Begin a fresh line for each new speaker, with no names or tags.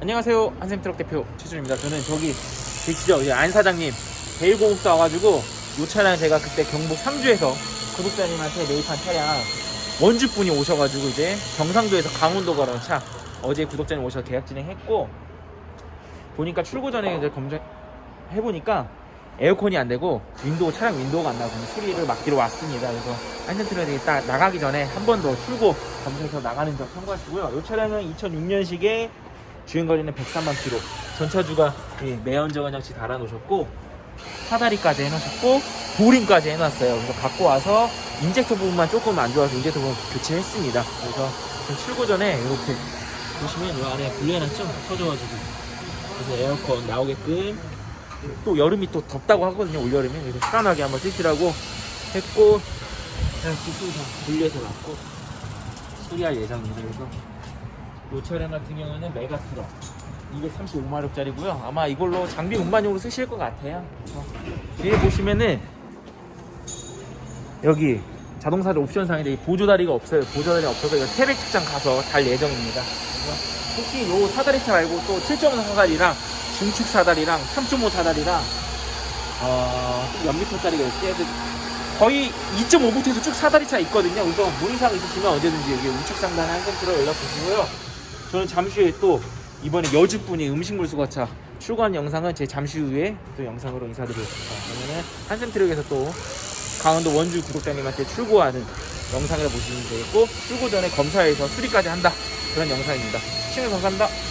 안녕하세요 한샘트럭 대표 최준입니다 저는 저기 계시죠 안 사장님 제일 고급도 와가지고 이 차량 제가 그때 경북 삼주에서 구독자님한테 매입한 차량 원주분이 오셔가지고 이제 경상도에서 강원도 가라는 차 어제 구독자님 오셔서 계약 진행했고 보니까 출고 전에 이제 검증 해보니까 에어컨이 안 되고 윈도우 차량 윈도우가 안 나고 수리를 맡기로 왔습니다. 그래서 한센트럭이 딱 나가기 전에 한 번 더 출고 검증해서 나가는 점 참고하시고요. 이 차량은 2006년식에 주행 거리는 103만 킬로. 전차주가 이 매연저간장치 달아놓으셨고 사다리까지 해놓으셨고 보링까지 해놨어요. 그래서 갖고 와서 인젝터 부분만 조금 안 좋아서 인젝터 부분 교체했습니다. 그래서 출고 전에 이렇게 보시면 이 안에 분리해놨죠? 터져가지고 그래서 에어컨 나오게끔 또 여름이 또 덥다고 하거든요 올여름에 그래서 시원하게 한번 쓰시라고 했고 그냥 기술사 분리해서 놨고 수리할 예정입니다 그래서 이 차량 같은 경우는 메가 트럭 235마력짜리고요 아마 이걸로 장비 운반용으로 쓰실 것 같아요 뒤에 보시면은 여기 자동사를 옵션상인데 이 보조다리가 없어요 보조다리가 없어서 이거 태백 측장 가서 달 예정입니다 혹시 요 사다리차 말고 또 7.5 사다리랑 중축 사다리랑 3.5 사다리랑 어, 몇 미터짜리가 있지? 근데 거의 2.5부터에서 쭉 사다리차 있거든요. 그래서 문의사항 있으시면 언제든지 여기 우측 상단 한센트로 연락 주시고요. 저는 잠시 후에 또 이번에 여주분이 음식물 수거차 출고한 영상은 제 잠시 후에 또 영상으로 인사드리겠습니다. 그러면은 한센트력에서 또 강원도 원주 구독자님한테 출고하는 영상을 보시면 되겠고 출고 전에 검사해서 수리까지 한다 그런 영상입니다. 시청해 감사합니다.